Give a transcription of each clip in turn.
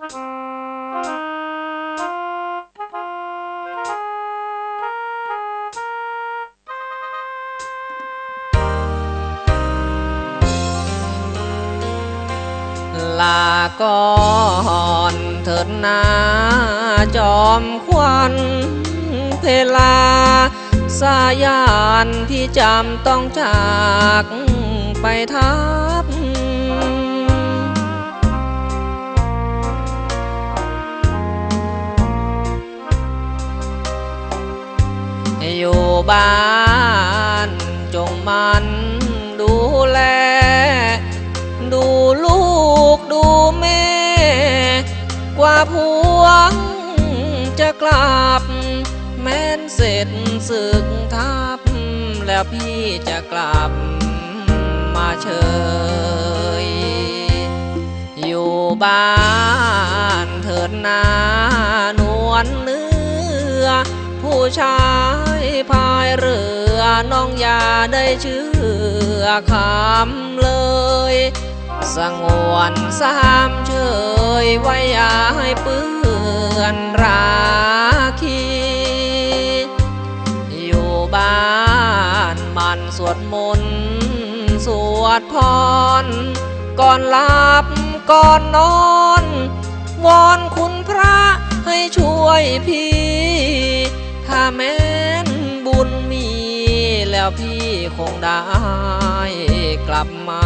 ลาก่อนเถิดนาจอมควันเพลา สายานพี่จำต้องจากไปทับ อยู่บ้านจงมันดูแล ดูลูกดูแม่ กว่าพวงจะกลับ แม้นเสร็จศึกทับ แล้วพี่จะกลับมาเฉยอยู่บ้านเถิดนานวลเนื้อ ผู้ชายพายเรือน้องอย่าได้เชื่อคำเลย สงวนสามเชยไว้อย่าให้เปื้อนราคีอยู่บ้านมันสวดมนต์สวดพร ก่อนหลับก่อนนอน วอนคุณพระให้ช่วยพี่ แล้วพี่คงได้กลับมา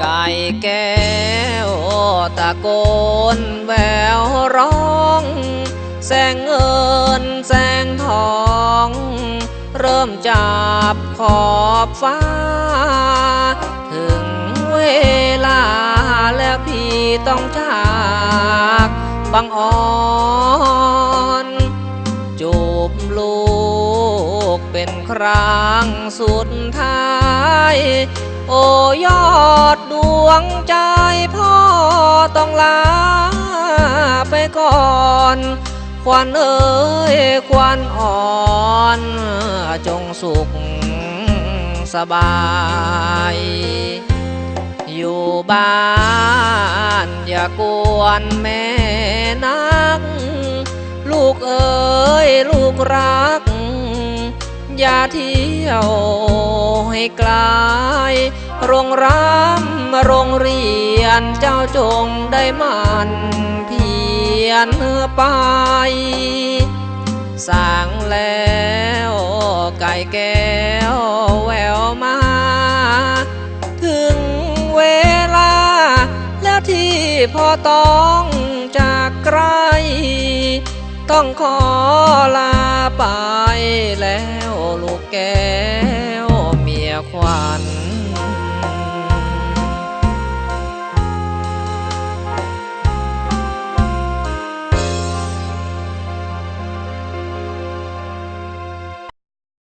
ไก่แก้วตะโกนแววร้อง แสงเงินแสงทอง เริ่มจับขอบฟ้า ถึงเวลาแล้วพี่ต้องจากบังอ่อนจูบลูกเป็นครั้งสุดท้าย โอ้ยอด วงใจพ่อต้องลาไปก่อนควันเอ้ยควันอ่อนจงสุขสบาย อยู่บ้านอย่ากวนแม่นัก ลูกเอ๋ยลูกรัก อย่าเที่ยว ให้ไกลโรงรำโรงเรียนเจ้าจงได้มันเพียรไป สร้างแล้วไก่แก้วแววมา ถึงเวลา แล้วที่พ่อต้องจากไกลต้องขอลาไปแล้วลูกแก้ วเมียควัน